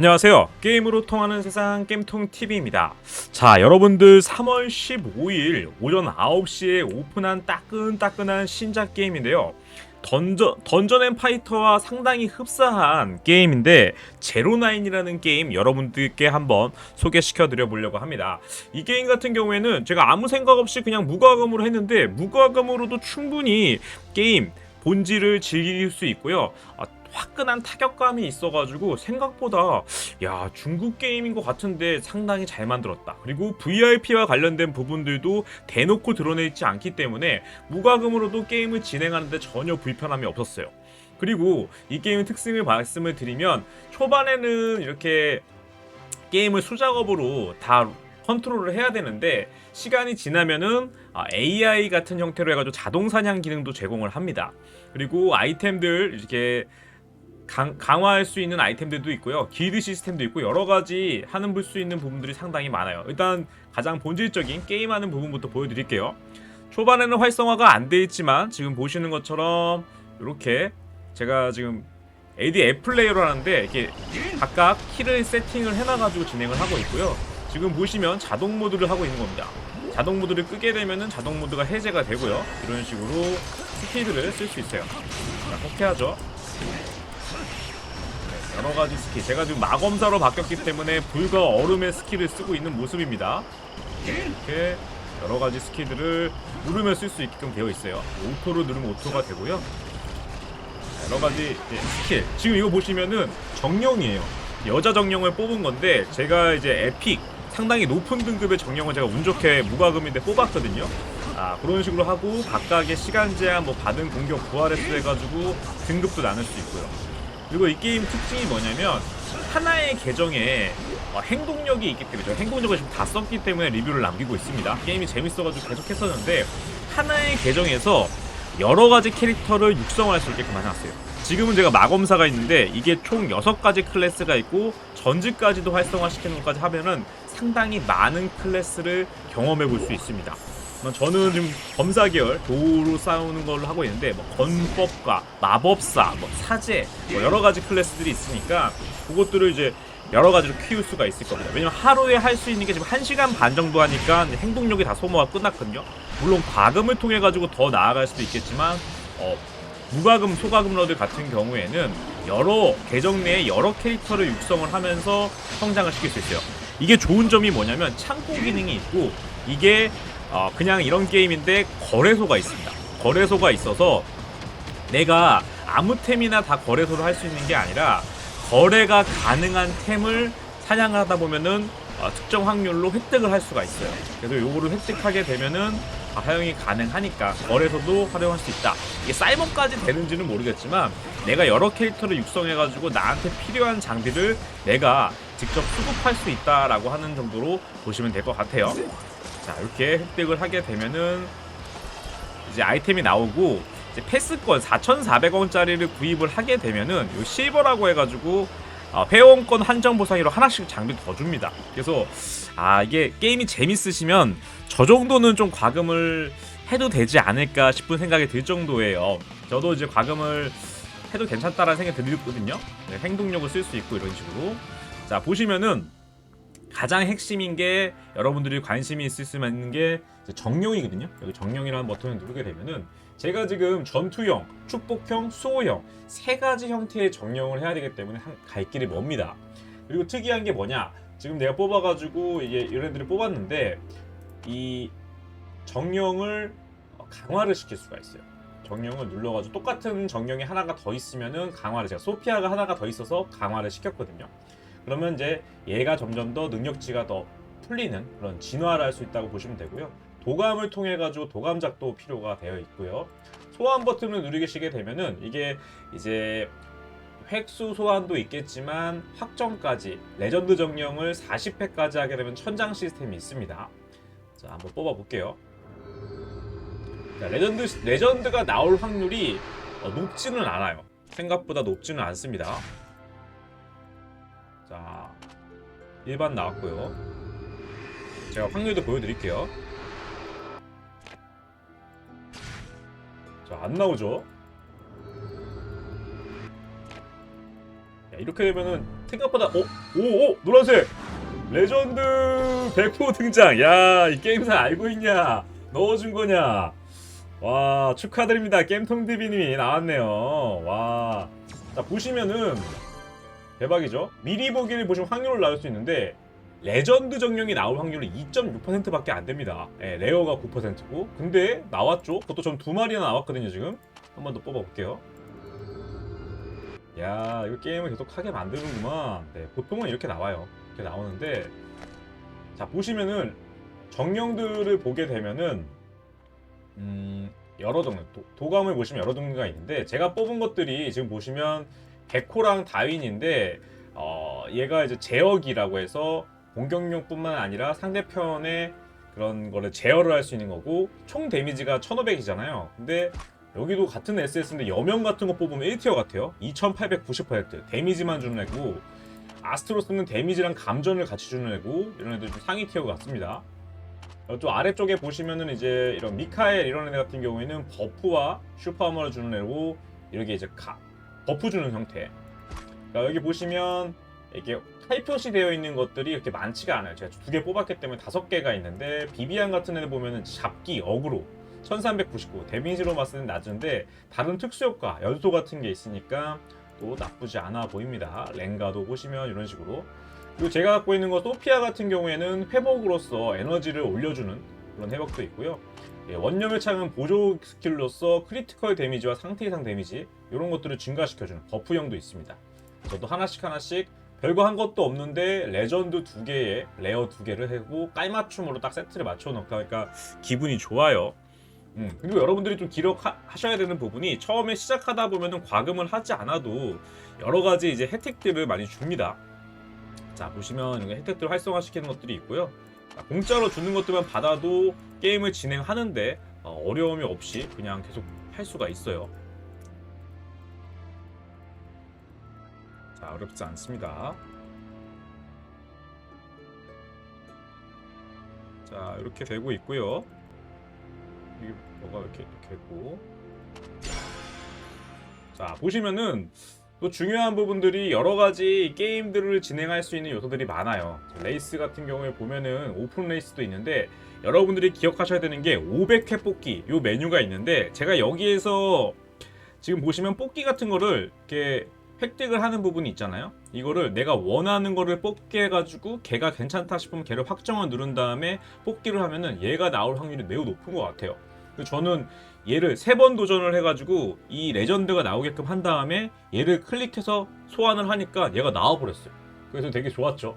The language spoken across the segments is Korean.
안녕하세요. 게임으로 통하는 세상 게임통TV입니다. 자, 여러분들 3월 15일 오전 9시에 오픈한 따끈따끈한 신작 게임인데요. 던전, 던전 앤 파이터와 상당히 흡사한 게임인데 제로나인이라는 게임 여러분들께 한번 소개시켜 드려 보려고 합니다. 이 게임 같은 경우에는 제가 아무 생각 없이 그냥 무과금으로 했는데 무과금으로도 충분히 게임 본질을 즐길 수 있고요. 아, 화끈한 타격감이 있어가지고 생각보다 야 중국 게임인 것 같은데 상당히 잘 만들었다. 그리고 VIP와 관련된 부분들도 대놓고 드러내 있지 않기 때문에 무과금으로도 게임을 진행하는데 전혀 불편함이 없었어요. 그리고 이 게임의 특징을 말씀을 드리면 초반에는 이렇게 게임을 수작업으로 다 컨트롤을 해야 되는데 시간이 지나면은 아, AI 같은 형태로 해가지고 자동 사냥 기능도 제공을 합니다. 그리고 아이템들 이렇게 강, 강화할 수 있는 아이템들도 있고요. 길드 시스템도 있고 여러 가지 하는 볼 수 있는 부분들이 상당히 많아요. 일단 가장 본질적인 게임하는 부분부터 보여드릴게요. 초반에는 활성화가 안 돼 있지만 지금 보시는 것처럼 이렇게 제가 지금 AD 앱 플레이어를 하는데 이렇게 각각 키를 세팅을 해놔가지고 진행을 하고 있고요. 지금 보시면 자동 모드를 하고 있는 겁니다. 자동 모드를 끄게 되면은 자동 모드가 해제가 되고요. 이런 식으로 스킬들을 쓸 수 있어요. 자, 그렇게 하죠. 네, 여러 가지 스킬. 제가 지금 마검사로 바뀌었기 때문에 불과 얼음의 스킬을 쓰고 있는 모습입니다. 이렇게 여러 가지 스킬들을 누르면 쓸 수 있게끔 되어 있어요. 오토로 누르면 오토가 되고요. 자, 여러 가지 이제 스킬. 지금 이거 보시면은 정령이에요. 여자 정령을 뽑은 건데 제가 이제 에픽 상당히 높은 등급의 정령을 제가 운 좋게 무과금인데 뽑았거든요. 아 그런 식으로 하고 각각의 시간 제한 뭐 받은 공격 부활 횟수 해가지고 등급도 나눌 수 있고요. 그리고 이 게임 특징이 뭐냐면 하나의 계정에 어, 행동력이 있기 때문에 저 행동력을 지금 다 썼기 때문에 리뷰를 남기고 있습니다. 게임이 재밌어가지고 계속 했었는데 하나의 계정에서 여러 가지 캐릭터를 육성할 수 있게끔 해놨어요. 지금은 제가 마검사가 있는데 이게 총 6가지 클래스가 있고 전지까지도 활성화시키는 것까지 하면은 상당히 많은 클래스를 경험해 볼 수 있습니다. 뭐 저는 지금 검사 계열 도로 싸우는 걸로 하고 있는데 뭐 건법과 마법사, 뭐 사제 뭐 여러 가지 클래스들이 있으니까 그것들을 이제 여러 가지로 키울 수가 있을 겁니다. 왜냐면 하루에 할 수 있는 게 지금 1시간 반 정도 하니까 행동력이 다 소모가 끝났거든요. 물론 과금을 통해 가지고 더 나아갈 수도 있겠지만 어, 무과금, 소과금 러드 같은 경우에는 여러 계정 내에 여러 캐릭터를 육성을 하면서 성장을 시킬 수 있어요. 이게 좋은 점이 뭐냐면 창고 기능이 있고 이게 어, 그냥 이런 게임인데 거래소가 있습니다. 거래소가 있어서 내가 아무 템이나 다 거래소로 할 수 있는 게 아니라 거래가 가능한 템을 사냥하다 보면은 어, 특정 확률로 획득을 할 수가 있어요. 그래서 요거를 획득하게 되면은 아, 사용이 가능하니까 거래소도 활용할 수 있다. 이게 사이버까지 되는지는 모르겠지만 내가 여러 캐릭터를 육성해가지고 나한테 필요한 장비를 내가 직접 수급할 수 있다라고 하는 정도로 보시면 될 것 같아요. 자 이렇게 획득을 하게 되면은 이제 아이템이 나오고 이제 패스권 4,400원짜리를 구입을 하게 되면은 요 실버라고 해가지고 어, 회원권 한정 보상으로 하나씩 장비 더 줍니다. 그래서 아 이게 게임이 재밌으시면 저 정도는 좀 과금을 해도 되지 않을까 싶은 생각이 들 정도예요. 저도 이제 과금을 해도 괜찮다라는 생각이 들거든요. 네, 행동력을 쓸 수 있고 이런 식으로. 자 보시면은 가장 핵심인 게 여러분들이 관심이 있을 수 있는 게 정령이거든요. 여기 정령이라는 버튼을 누르게 되면은 제가 지금 전투형, 축복형, 수호형 세 가지 형태의 정령을 해야 되기 때문에 한- 갈 길이 멉니다. 그리고 특이한 게 뭐냐? 지금 내가 뽑아가지고 이게 이런 애들을 뽑았는데 이 정령을 강화를 시킬 수가 있어요. 정령을 눌러가지고 똑같은 정령이 하나가 더 있으면은 강화를 제가 소피아가 하나가 더 있어서 강화를 시켰거든요. 그러면 이제 얘가 점점 더 능력치가 더 풀리는 그런 진화를 할 수 있다고 보시면 되고요. 도감을 통해 가지고 도감작도 필요가 되어 있고요. 소환 버튼을 누르시게 되면은 이게 이제 획수 소환도 있겠지만 확정까지 레전드 정령을 40회까지 하게 되면 천장 시스템이 있습니다. 자, 한번 뽑아 볼게요. 자, 레전드 레전드가 나올 확률이 어, 높지는 않아요. 생각보다 높지는 않습니다. 자, 일반 나왔고요. 제가 확률도 보여드릴게요. 자, 안 나오죠? 야, 이렇게 되면은 생각보다 어? 오오 노란색 레전드 100% 등장 야 이 게임사 알고 있냐 넣어준 거냐 와 축하드립니다 겜통DB님이 나왔네요 와자 보시면은 대박이죠? 미리 보기를 보시면 확률을 나올 수 있는데 레전드 정령이 나올 확률은 2.6%밖에 안 됩니다. 예, 레어가 9%고. 근데 나왔죠? 그것도 전 두 마리나 나왔거든요 지금. 한 번 더 뽑아볼게요. 야 이거 게임을 계속 하게 만드는구만. 네, 보통은 이렇게 나와요. 이렇게 나오는데 자 보시면은 정령들을 보게 되면은 음 여러 종류 도, 도감을 보시면 여러 종류가 있는데 제가 뽑은 것들이 지금 보시면 백호랑 다윈인데 어 얘가 이제 제어기라고 해서 공격용뿐만 아니라 상대편의 그런 거를 제어를 할 수 있는 거고 총 데미지가 1500이잖아요. 근데 여기도 같은 SS인데 여명 같은 거 뽑으면 1티어 같아요. 2890% 데미지만 주는 애고 아스트로스는 데미지랑 감전을 같이 주는 애고 이런 애들 좀 상위 티어 같습니다. 어, 또 아래쪽에 보시면은 이제 이런 미카엘 이런 애 같은 경우에는 버프와 슈퍼아머를 주는 애고 이렇게 이제 가, 버프 주는 형태. 그러니까 여기 보시면 이게 탈표시 되어 있는 것들이 이렇게 많지가 않아요. 제가 두 개 뽑았기 때문에 다섯 개가 있는데 비비안 같은 애들 보면은 잡기 어그로 1399 데미지로 봤을 땐 낮은데 다른 특수효과 연소 같은 게 있으니까 또 나쁘지 않아 보입니다. 랭가도 보시면 이런 식으로. 그리고 제가 갖고 있는 거 소피아 같은 경우에는 회복으로서 에너지를 올려주는 그런 회복도 있고요 예, 원념의 창은 보조 스킬로서 크리티컬 데미지와 상태 이상 데미지 이런 것들을 증가시켜주는 버프형도 있습니다 저도 하나씩 하나씩 별거 한 것도 없는데 레전드 두 개에 레어 두 개를 하고 깔맞춤으로 딱 세트를 맞춰 놓으니까 기분이 좋아요 음, 그리고 여러분들이 좀 기록하셔야 되는 부분이 처음에 시작하다 보면은 과금을 하지 않아도 여러 가지 이제 혜택들을 많이 줍니다. 자 보시면 여기 혜택들을 활성화시키는 것들이 있고요. 자, 공짜로 주는 것들만 받아도 게임을 진행하는데 어, 어려움이 없이 그냥 계속 할 수가 있어요. 자 어렵지 않습니다. 자 이렇게 되고 있고요. 이게 뭐가 이렇게 이렇게 있고 자 보시면은 또 중요한 부분들이 여러 가지 게임들을 진행할 수 있는 요소들이 많아요. 레이스 같은 경우에 보면은 오픈 레이스도 있는데 여러분들이 기억하셔야 되는 게 500회 뽑기 요 메뉴가 있는데 제가 여기에서 지금 보시면 뽑기 같은 거를 이렇게 획득을 하는 부분이 있잖아요. 이거를 내가 원하는 거를 뽑게 해가지고 걔가 괜찮다 싶으면 걔를 확정을 누른 다음에 뽑기를 하면은 얘가 나올 확률이 매우 높은 것 같아요 저는 얘를 세 번 도전을 해가지고 이 레전드가 나오게끔 한 다음에 얘를 클릭해서 소환을 하니까 얘가 나와버렸어요. 그래서 되게 좋았죠.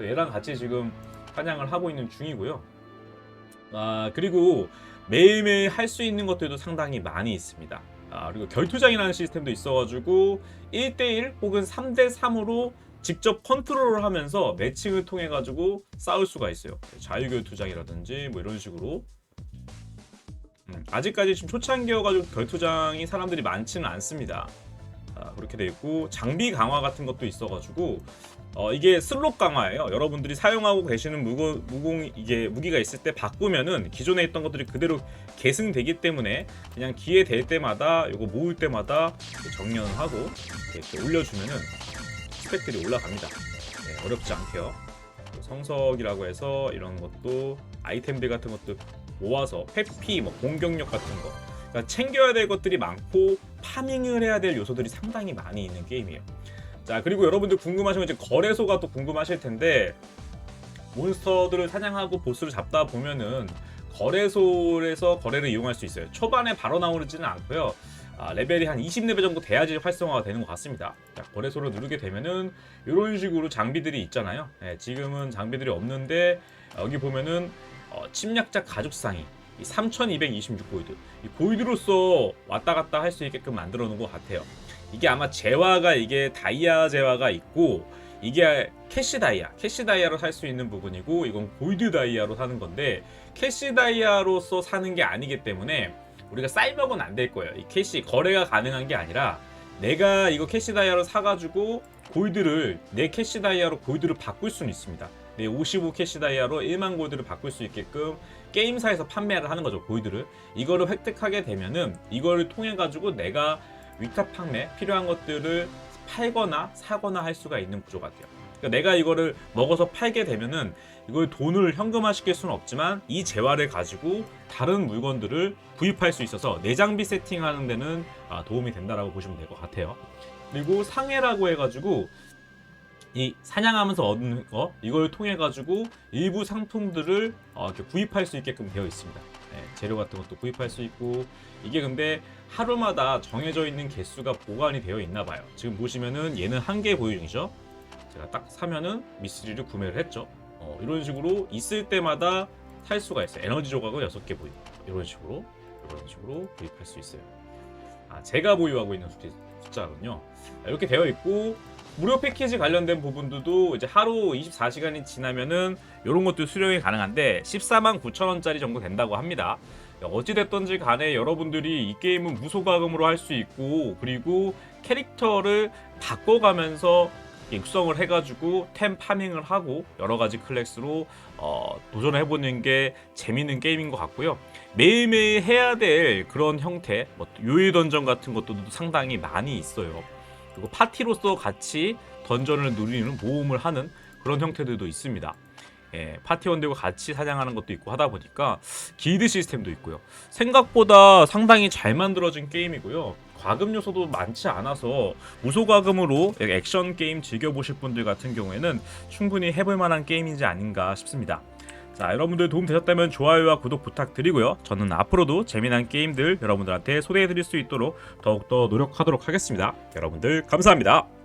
얘랑 같이 지금 사냥을 하고 있는 중이고요. 아 그리고 매일매일 할 수 있는 것들도 상당히 많이 있습니다. 아 그리고 결투장이라는 시스템도 있어가지고 1대1 혹은 3대3으로 직접 컨트롤을 하면서 매칭을 통해 가지고 싸울 수가 있어요. 자유결투장이라든지 뭐 이런 식으로 음, 아직까지 지금 초창기여가지고 결투장이 사람들이 많지는 않습니다. 아, 그렇게 돼 있고 장비 강화 같은 것도 있어가지고 어, 이게 슬롯 강화예요. 여러분들이 사용하고 계시는 무거, 무공 이게 무기가 있을 때 바꾸면은 기존에 있던 것들이 그대로 계승되기 때문에 그냥 기회 될 때마다 이거 모을 때마다 이렇게 정리을 하고 이렇게 올려주면은 스펙들이 올라갑니다. 네, 어렵지 않게요. 성석이라고 해서 이런 것도 아이템들 같은 것도 모아서 회피, 뭐 공격력 같은 거 그러니까 챙겨야 될 것들이 많고 파밍을 해야 될 요소들이 상당히 많이 있는 게임이에요. 자 그리고 여러분들 궁금하시면 이제 거래소가 또 궁금하실 텐데 몬스터들을 사냥하고 보스를 잡다 보면은 거래소에서 거래를 이용할 수 있어요. 초반에 바로 나오지는 않고요. 아, 레벨이 한 20레벨 정도 돼야지 활성화가 되는 것 같습니다. 자, 거래소를 누르게 되면은 이런 식으로 장비들이 있잖아요. 네, 지금은 장비들이 없는데 여기 보면은 어, 침략자 가죽상이 3226 고이드 이 고이드로서 왔다 갔다 할 수 있게끔 만들어 놓은 것 같아요. 이게 아마 재화가 이게 다이아 재화가 있고 이게 캐시 다이아 캐시 다이아로 살 수 있는 부분이고 이건 골드 다이아로 사는 건데 캐시 다이아로서 사는 게 아니기 때문에 우리가 쌀먹은 안 될 거예요. 이 캐시 거래가 가능한 게 아니라 내가 이거 캐시 다이아로 사가지고 골드를 내 캐시 다이아로 골드를 바꿀 수는 있습니다 네, 55 캐시 다이아로 1만 골드를 바꿀 수 있게끔 게임사에서 판매를 하는 거죠 골드를 이거를 획득하게 되면은 이거를 통해 가지고 내가 위탁 판매 필요한 것들을 팔거나 사거나 할 수가 있는 구조가 돼요. 그러니까 내가 이거를 먹어서 팔게 되면은 이걸 돈을 현금화 시킬 수는 없지만 이 재화를 가지고 다른 물건들을 구입할 수 있어서 내장비 세팅하는 데는 아, 도움이 된다라고 보시면 될 것 같아요. 그리고 상해라고 해가지고 이 사냥하면서 얻는 거 이걸 통해 가지고 일부 상품들을 어, 이렇게 구입할 수 있게끔 되어 있습니다. 네, 재료 같은 것도 구입할 수 있고 이게 근데 하루마다 정해져 있는 개수가 보관이 되어 있나 봐요. 지금 보시면은 얘는 한 개 보유 중이죠. 제가 딱 사면은 미스리를 구매를 했죠. 어, 이런 식으로 있을 때마다 살 수가 있어요. 에너지 조각을 6개 보유. 이런 식으로 이런 식으로 구입할 수 있어요. 아, 제가 보유하고 있는 숫- 숫자군요. 이렇게 되어 있고 무료 패키지 관련된 부분들도 이제 하루 24시간이 지나면은 이런 것도 수령이 가능한데 14만 9천 원짜리 정도 된다고 합니다. 어찌 됐던지 간에 여러분들이 이 게임은 무소가금으로 할 수 있고 그리고 캐릭터를 바꿔가면서 육성을 해가지고 템 파밍을 하고 여러 가지 클래스로 어, 도전해보는 게 재밌는 게임인 것 같고요. 매일매일 해야 될 그런 형태, 뭐 요일 던전 같은 것도 상당히 많이 있어요. 그리고 파티로서 같이 던전을 누리는 모험을 하는 그런 형태들도 있습니다. 예, 파티원들과 같이 사냥하는 것도 있고 하다 보니까 길드 시스템도 있고요. 생각보다 상당히 잘 만들어진 게임이고요. 과금 요소도 많지 않아서 무소과금으로 액션 게임 즐겨보실 분들 같은 경우에는 충분히 해볼 만한 게임이지 아닌가 싶습니다. 자, 여러분들 도움 되셨다면 좋아요와 구독 부탁드리고요. 저는 앞으로도 재미난 게임들 여러분들한테 소개해드릴 수 있도록 더욱더 노력하도록 하겠습니다. 여러분들 감사합니다.